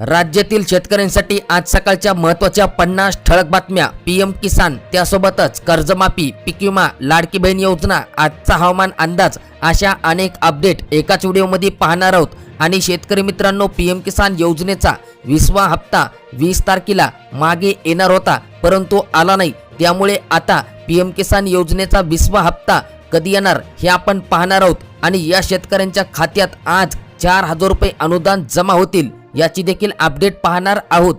राज्यातील शेतकऱ्यांसाठी आज सकाळच्या महत्त्वाच्या पन्नास ठळक बातम्या. पीएम किसान त्यासोबतच कर्जमाफी पीक विमा लाडकी बहीण योजना आजचा हवामान अंदाज अशा अनेक अपडेट एकाच व्हिडिओमध्ये पाहणार आहोत. आणि शेतकरी मित्रांनो पीएम किसान योजनेचा वीसवा हप्ता वीस तारखेला मागे येणार होता परंतु आला नाही. त्यामुळे आता पीएम किसान योजनेचा वीसवा हप्ता कधी येणार हे आपण पाहणार आहोत. आणि या शेतकऱ्यांच्या खात्यात आज चार हजार रुपये अनुदान जमा होतील. याची देखील अपडेट पाहणार आहोत.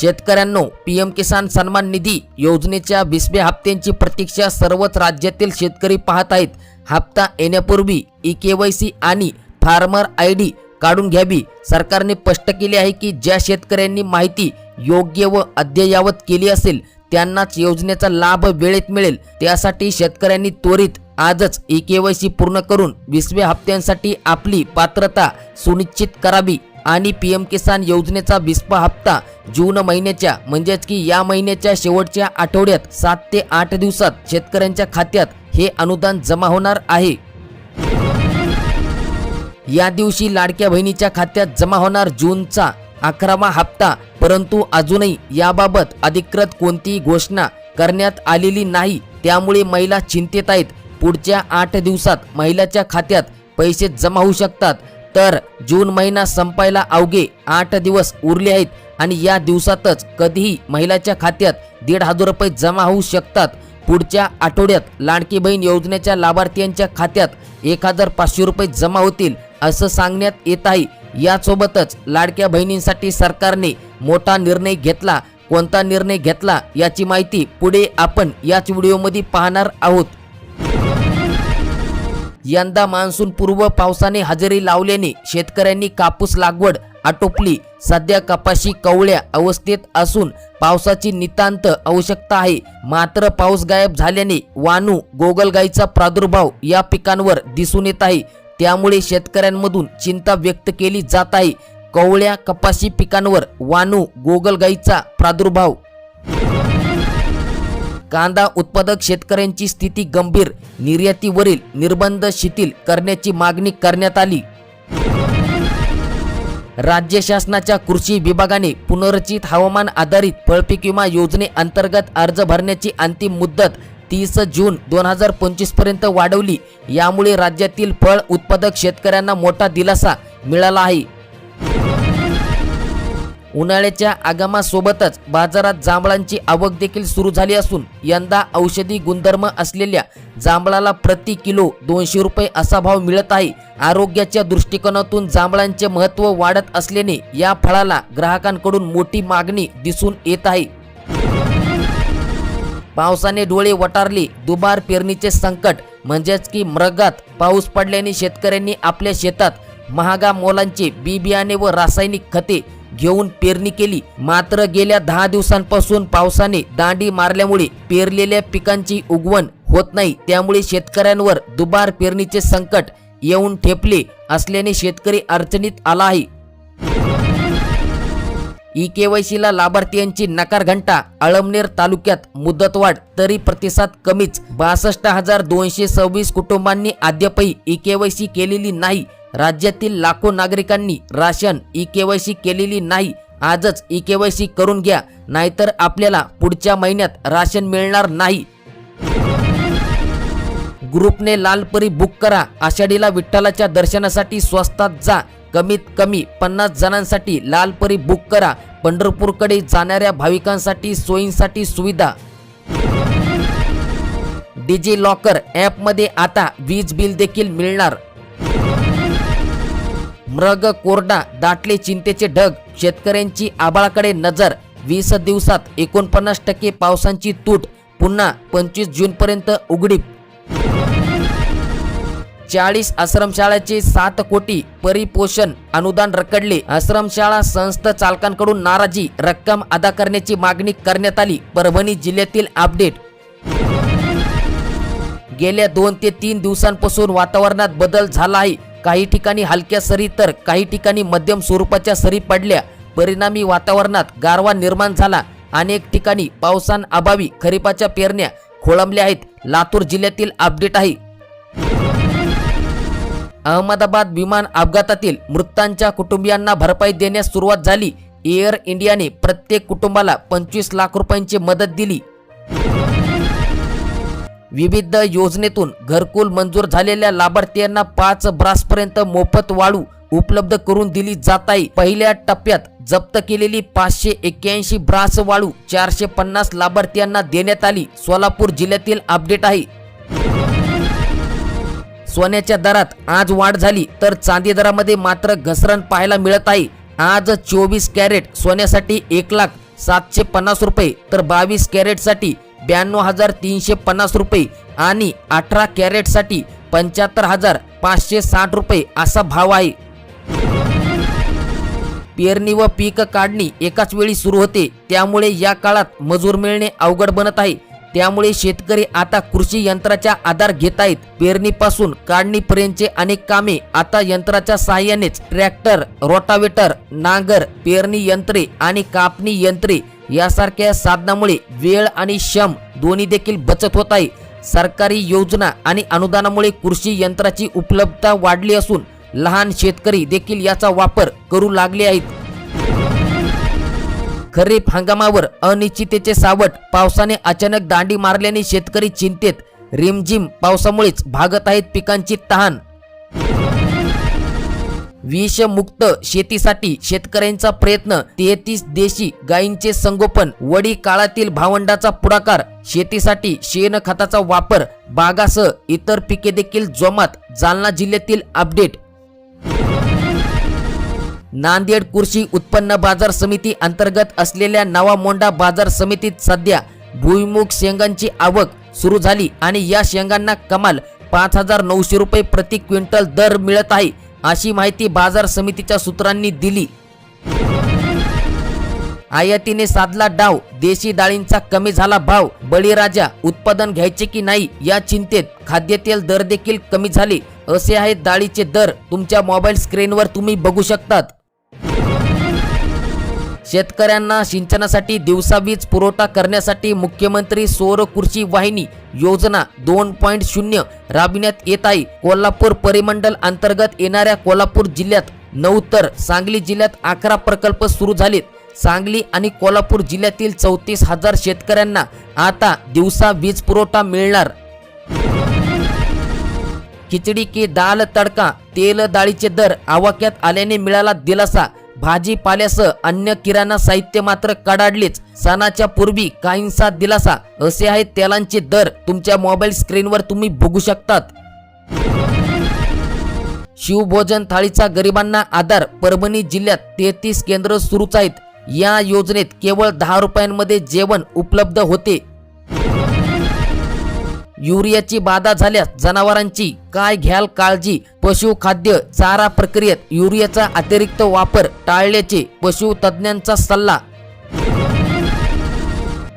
शेतकऱ्यांनो पीएम किसान सन्मान निधी योजनेच्या वीसव्या हप्त्यांची प्रतीक्षा सर्वच राज्यातील शेतकरी पाहत आहेत. हप्ता येण्यापूर्वी ई के वाय सी आणि फार्मर आय डी काढून घ्यावी. सरकारने स्पष्ट केले आहे की ज्या शेतकऱ्यांनी माहिती योग्य व अद्ययावत केली असेल त्यांनाच योजनेचा लाभ वेळेत मिळेल. त्यासाठी शेतकऱ्यांनी त्वरित आजच ई केवायसी पूर्ण करून वीसव्या हप्त्यांसाठी आपली पात्रता सुनिश्चित करावी आणि पी एम किसान योजनेचा वीसवा हप्ता जून महिन्याच्या म्हणजेच की या महिन्याच्या शेवटच्या आठवड्यात सात ते आठ दिवसात शेतकऱ्यांच्या खात्यात हे अनुदान जमा होणार आहे. या दिवशी लाडक्या बहिणीच्या खात्यात जमा होणार जूनचा अकरावा हप्ता परंतु अजूनही याबाबत अधिकृत कोणतीही घोषणा करण्यात आलेली नाही. त्यामुळे महिला चिंतेत आहेत. पुढच्या आठ दिवसात महिलाच्या खात्यात पैसे जमा होऊ शकतात. तर जून महिना संपायला अवघे आठ दिवस उरले आहेत आणि या दिवसातच कधीही महिलाच्या खात्यात दीड हजार रुपये जमा होऊ शकतात. पुढच्या आठवड्यात लाडकी बहीण योजनेच्या लाभार्थ्यांच्या खात्यात एक हजार पाचशे रुपये जमा होतील असं सांगण्यात येत आहे. यासोबतच लाडक्या बहिणींसाठी सरकारने मोठा निर्णय घेतला. कोणता निर्णय घेतला याची माहिती पुढे आपण याच व्हिडिओमध्ये पाहणार आहोत. यंदा मान्सून पूर्व पावसाने हजेरी लावल्याने शेतकऱ्यांनी कापूस लागवड आटोपली. सध्या कपाशी कवळ्या अवस्थेत असून पावसाची नितांत आवश्यकता आहे. मात्र पाऊस गायब झाल्याने वानू गोगलगाईचा प्रादुर्भाव या पिकांवर दिसून येत आहे. त्यामुळे शेतकऱ्यांमधून चिंता व्यक्त केली जात आहे. कवळ्या कपाशी पिकांवर वानू गोगलगाईचा प्रादुर्भाव कांदा उत्पादक शेतकऱ्यांची स्थिती गंभीर निर्यातीवरील निर्बंध शिथिल करण्याची मागणी करण्यात आली. राज्य शासनाच्या कृषी विभागाने पुनर्रचित हवामान आधारित फळपीक विमा योजनेअंतर्गत अर्ज भरण्याची अंतिम मुदत तीस जून दोन हजार पंचवीसपर्यंत वाढवली. यामुळे राज्यातील फळ उत्पादक शेतकऱ्यांना मोठा दिलासा मिळाला आहे. उन्हाळ्याच्या आगमासोबतच बाजारात जांभळांची आवक देखील सुरू झाली असून यंदा औषधी गुणधर्म असलेल्या जांभळाला प्रति किलो दोनशे रुपये असा भाव मिळत आहे. आरोग्याच्या दृष्टिकोनातून जांभळांचे महत्त्व वाढत असल्याने या फळाला ग्राहकांकडून मोठी मागणी दिसून येत आहे. पावसाने डोळे वटारले दुबार पेरणीचे संकट म्हणजेच की मृगात पाऊस पडल्याने शेतकऱ्यांनी आपल्या शेतात महागा मोलांचे बी बियाणे व रासायनिक खते घेऊन पेरणी केली. मात्र गेल्या दहा दिवसांपासून पावसाने दांडी मारल्यामुळे पेरलेल्या पिकांची उगवण होत नाही. त्यामुळे शेतकऱ्यांवर दुबार पेरणीचे संकट येऊन ठेपले असल्याने शेतकरी अडचणीत आला आहे. ई केवायसीला लाभार्थ्यांची नकार घंटा. अळमनेर तालुक्यात मुदतवाढ तरी प्रतिसाद कमीच. बासष्ट हजार दोनशे सव्वीस कुटुंबांनी अद्यापही ई केवायसी केलेली नाही. राज्यातील लाखो नागरिकांनी राशन ई केवायसी केलेली नाही. आजच ई केवायसी करून घ्या. नाहीतर आपल्याला पुढच्या महिन्यात राशन मिळणार नाही. ग्रुपने लालपरी बुक करा. आषाढीला विठ्ठलाच्या दर्शनासाठी स्वस्तात जा. कमीत कमी पन्नास जणांसाठी लालपरी बुक करा. पंढरपूरकडे जाणाऱ्या भाविकांसाठी सोयींसाठी सुविधा. डिजी लॉकर ॲपमध्ये आता वीज बिल देखील मिळणार. मृग कोरडा दाटले चिंतेचे ढग शेतकऱ्यांची आबाळाकडे नजर. वीस दिवसात एकोणपन्नास टक्के पावसांची तूट पुन्हा पंचवीस जूनपर्यंत उघडीप. चाळीस आश्रमशाळाचे सात कोटी परिपोषण अनुदान रखडले. आश्रमशाळा संस्था चालकांकडून नाराजी रक्कम अदा करण्याची मागणी करण्यात आली. परभणी जिल्ह्यातील अपडेट. गेल्या दोन ते तीन दिवसांपासून वातावरणात बदल झाला आहे. काही ठिकाणी हलक्या सरी तर काही ठिकाणी मध्यम स्वरूपाच्या सरी पडल्या. परिणामी वातावरणात गारवा निर्माण झाला. अनेक ठिकाणी पावसांअभावी खरीपाच्या पेरण्या खोळंबल्या आहेत. लातूर जिल्ह्यातील अपडेट आहे. अहमदाबाद विमान अपघातातील मृतांच्या कुटुंबियांना भरपाई देण्यास सुरुवात झाली. एअर इंडियाने प्रत्येक कुटुंबाला पंचवीस लाख रुपयांची मदत दिली. विविध योजनेतून घरकुल मंजूर झालेल्या लाभार्थ्यांना पाच ब्रासपर्यंत मोफत वाळू उपलब्ध करून दिली जात आहे पहिल्या टप्प्यात जप्त केलेली पाचशे एक्क्याऐंशी ब्रास वाळू चारशे पन्नास लाभार्थ्यांना देण्यात आली. सोलापूर जिल्ह्यातील अपडेट आहे. सोन्याच्या दरात आज वाढ झाली तर चांदी दरामध्ये मात्र घसरण पाहायला मिळत आहे. आज चोवीस कॅरेट सोन्यासाठी एक लाख सातशे पन्नास रुपये तर बावीस कॅरेटसाठी ब्याण्णव हजार तीनशे पन्नास रुपये आणि अठरा कॅरेटसाठी पंच्याहत्तर हजार पाचशे साठ रुपये असा भाव आहे. पेरणी व पीक काढणी एकाच वेळी सुरू होते. त्यामुळे या काळात मजूर मिळणे अवघड बनत आहे. त्यामुळे शेतकरी आता कृषी यंत्राचा आधार घेत आहेत. पेरणीपासून काढणीपर्यंतचे अनेक कामे आता यंत्राच्या सहाय्यानेच ट्रॅक्टर रोटावेटर नांगर पेरणी यंत्रे आणि कापणी यंत्रे यासारख्या साधनामुळे वेळ आणि श्रम दोन्ही देखील बचत होत आहे. सरकारी योजना आणि अनुदानामुळे कृषी यंत्राची उपलब्धता वाढली असून लहान शेतकरी देखील याचा वापर करू लागले आहेत. खरीप हंगामावर अनिश्चितेचे सावट पावसाने अचानक दांडी मारल्याने शेतकरी चिंतेत. रिमझिम पावसामुळेच भागत आहेत पिकांची तहान. विषमुक्त शेतीसाठी शेतकऱ्यांचा प्रयत्न तेहतीस देशी गायींचे संगोपन वडी काळातील भावंडाचा पुढाकार शेतीसाठी शेणखताचा वापर बागासह इतर पिके देखील जोमात जालना जिल्ह्यातील अपडेट. नांदेड कृषी उत्पन्न बाजार समिती अंतर्गत असलेल्या नवा मोंडा बाजार समितीत सध्या भुईमुग शेंगांची आवक सुरू झाली आणि या शेंगांना कमाल पाच हजार नऊशे रुपये प्रति क्विंटल दर मिळत आहे. अशी माहिती बाजार समितीच्या सूत्रांनी दिली. आयातीने साधला डाव देशी डाळींचा कमी झाला भाव बळीराजा उत्पादन घ्यायचे की नाही या चिंतेत खाद्यतेल दर देखील कमी झाले. असे आहेत डाळीचे दर. तुमच्या मोबाईल स्क्रीनवर तुम्ही बघू शकतात. शेतकऱ्यांना सिंचनासाठी दिवसा वीज पुरवठा करण्यासाठी मुख्यमंत्री सौर कृषी वाहिनी योजना दोन पॉईंट शून्य राबविण्यात येत आहे. कोल्हापूर परिमंडल अंतर्गत येणाऱ्या कोल्हापूर जिल्ह्यात नऊ तर सांगली जिल्ह्यात अकरा प्रकल्प सुरू झालेत. सांगली आणि कोल्हापूर जिल्ह्यातील चौतीस हजार शेतकऱ्यांना आता दिवसा वीज पुरवठा मिळणार. खिचडी की दाल तडका तेल डाळीचे दर आवाक्यात आल्याने मिळाला दिलासा. भाजीपाल्यासह अन्य किराणा साहित्य मात्र कडाडलेच सणाच्या पूर्वी काहींचा दिलासा. असे आहेत तेलांचे दर. तुमच्या मोबाईल स्क्रीनवर तुम्ही बघू शकतात. शिवभोजन थाळीचा गरिबांना आधार. परभणी जिल्ह्यात तेहतीस केंद्र सुरूच आहेत. या योजनेत केवळ दहा रुपयांमध्ये जेवण उपलब्ध होते. युरियाची बाधा झाल्यास जनावरांची काय घ्याल काळजी? पशुखाद्य चारा प्रक्रियेत युरियाचा अतिरिक्त वापर टाळल्याचे पशु तज्ज्ञांचा सल्ला.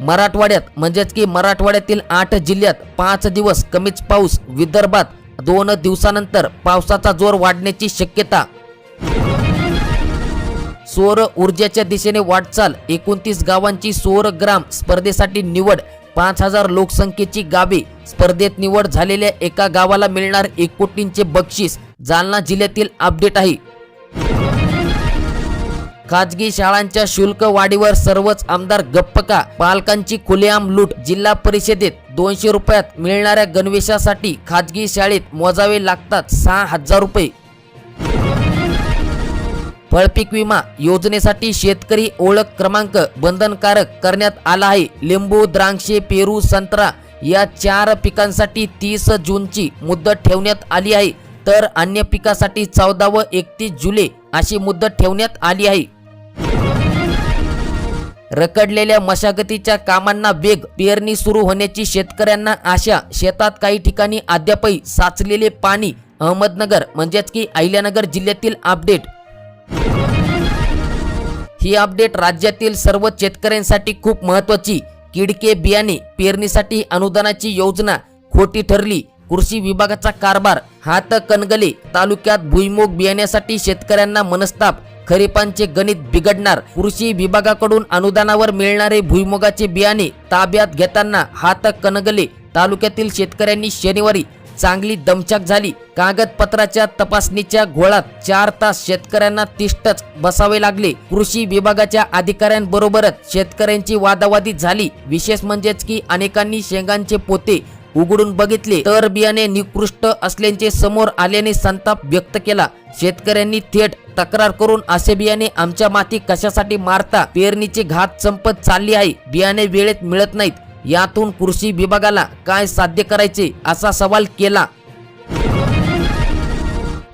मराठवाड्यात म्हणजेच की मराठवाड्यातील आठ जिल्ह्यात पाच दिवस कमीच पाऊस विदर्भात दोन दिवसानंतर पावसाचा जोर वाढण्याची शक्यता. सौर ऊर्जेच्या दिशेने वाटचाल एकोणतीस गावांची सौर ग्राम स्पर्धेसाठी निवड पाच हजार लोकसंख्येची गावे स्पर्धेत निवड झालेल्या एका गावाला मिळणार एक कोटींचे बक्षीस. जालना जिल्ह्यातील अपडेट आहे. खाजगी शाळांच्या शुल्क वाढीवर सर्वच आमदार गप्प का. पालकांची खुलेआम लूट. जिल्हा परिषदेत दोनशे रुपयात मिळणाऱ्या गणवेशासाठी खाजगी शाळेत मोजावे लागतात सहा हजार रुपये. फळपीक विमा योजनेसाठी शेतकरी ओळख क्रमांक बंधनकारक करण्यात आला आहे. लिंबू द्राक्षे पेरू संत्रा या चार पिकांसाठी तीस जूनची मुदत ठेवण्यात आली आहे. तर अन्य पिकासाठी चौदा व एकतीस जुलै अशी मुदत ठेवण्यात आली आहे. रखडलेल्या मशागतीच्या कामांना वेग पेरणी सुरू होण्याची शेतकऱ्यांना आशा. शेतात काही ठिकाणी अद्यापही साचलेले पाणी. अहमदनगर म्हणजेच की अहिल्यानगर जिल्ह्यातील अपडेट ही अपडेट राज्यातील सर्व शेतकऱ्यांसाठी खूप महत्वाची किडके बियाणे पेरणीसाठी अनुदानाची योजना खोटी ठरली. कृषी विभागाचा कारभार हात कणगले तालुक्यात भुईमुग बियाण्यासाठी शेतकऱ्यांना मनस्ताप. खरीपांचे गणित बिघडणार. कृषी विभागाकडून अनुदानावर मिळणारे भुईमुगाचे बियाणे ताब्यात घेताना हात कणगले तालुक्यातील शेतकऱ्यांनी शनिवारी चांगली दमछाक झाली. कागदपत्राच्या तपासणीच्या घोळात चार तास शेतकऱ्यांना तिष्ठच बसावे लागले. कृषी विभागाच्या अधिकाऱ्यांबरोबरच शेतकऱ्यांची वादावादी झाली. विशेष म्हणजेच की अनेकांनी शेंगांचे पोते उघडून बघितले. तर बियाणे निकृष्ट असल्याचे समोर आल्याने संताप व्यक्त केला. शेतकऱ्यांनी थेट तक्रार करून असे बियाणे आमच्या माती कशासाठी मारता? पेरणीची घात संपत चालली आहे. बियाणे वेळेत मिळत नाहीत. यातून कृषी विभागाला काय साध्य करायचे असा सवाल केला.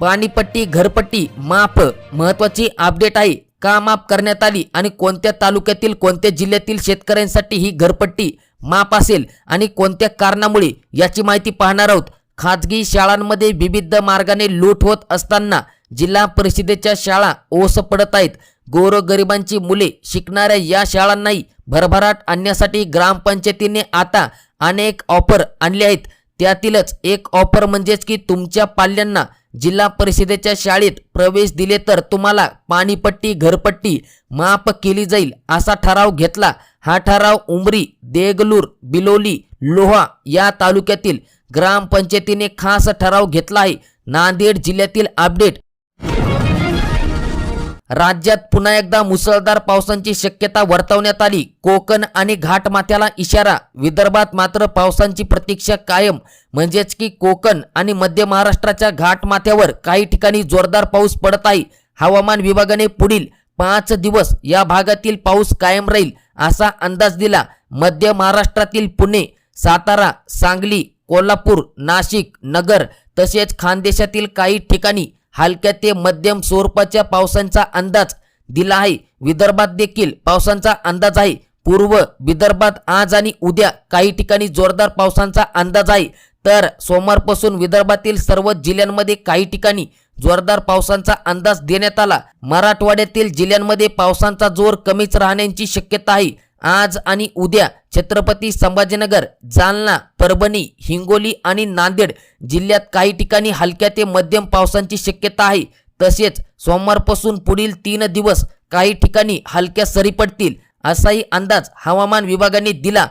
पाणीपट्टी घरपट्टी माफ महत्वाची अपडेट आहे. का माफ करण्यात आली आणि कोणत्या तालुक्यातील कोणत्या जिल्ह्यातील शेतकऱ्यांसाठी ही घरपट्टी माफ असेल आणि कोणत्या कारणामुळे याची माहिती पाहणार आहोत. खाजगी शाळांमध्ये विविध मार्गाने लूट होत असताना जिल्हा परिषदेच्या शाळा ओस पडत आहेत. गोरगरिबांची मुले शिकणाऱ्या या शाळांनाही भरभराट आणण्यासाठी ग्रामपंचायतीने आता अनेक ऑफर आणले आहेत. त्यातीलच एक ऑफर म्हणजेच की तुमच्या पाल्यांना जिल्हा परिषदेच्या शाळेत प्रवेश दिले तर तुम्हाला पाणीपट्टी घरपट्टी माफ केली जाईल असा ठराव घेतला. हा ठराव उमरी देगलूर बिलोली लोहा या तालुक्यातील ग्रामपंचायतीने खास ठराव घेतला आहे. नांदेड जिल्ह्यातील अपडेट राज्यात पुन्हा एकदा मुसळधार पावसांची शक्यता वर्तवण्यात आली. कोकण आणि घाटमाथ्याला इशारा. विदर्भात मात्र पावसांची प्रतीक्षा कायम. म्हणजेच की कोकण आणि मध्य महाराष्ट्राच्या घाटमाथ्यावर काही ठिकाणी जोरदार पाऊस पडत आहे. हवामान विभागाने पुढील पाच दिवस या भागातील पाऊस कायम राहील असा अंदाज दिला. मध्य महाराष्ट्रातील पुणे सातारा सांगली कोल्हापूर नाशिक नगर तसेच खानदेशातील काही ठिकाणी हलक्या ते मध्यम स्वरूपाच्या पावसांचा अंदाज दिला आहे. विदर्भात देखील पावसांचा अंदाज आहे. पूर्व विदर्भात आज आणि उद्या काही ठिकाणी जोरदार पावसांचा अंदाज आहे. तर सोमवारपासून विदर्भातील सर्व जिल्ह्यांमध्ये काही ठिकाणी जोरदार पावसांचा अंदाज देण्यात आला. मराठवाड्यातील जिल्ह्यांमध्ये पावसांचा जोर कमीच राहण्याची शक्यता आहे. आज आणि उद्या छत्रपती संभाजीनगर जालना परभणी हिंगोली आणि नांदेड जिल्ह्यात काही ठिकाणी हलक्या ते मध्यम पावसांची शक्यता आहे. तसेच सोमवारपासून पुढील तीन दिवस काही ठिकाणी हलक्या सरी पडतील असाही अंदाज हवामान विभागाने दिला.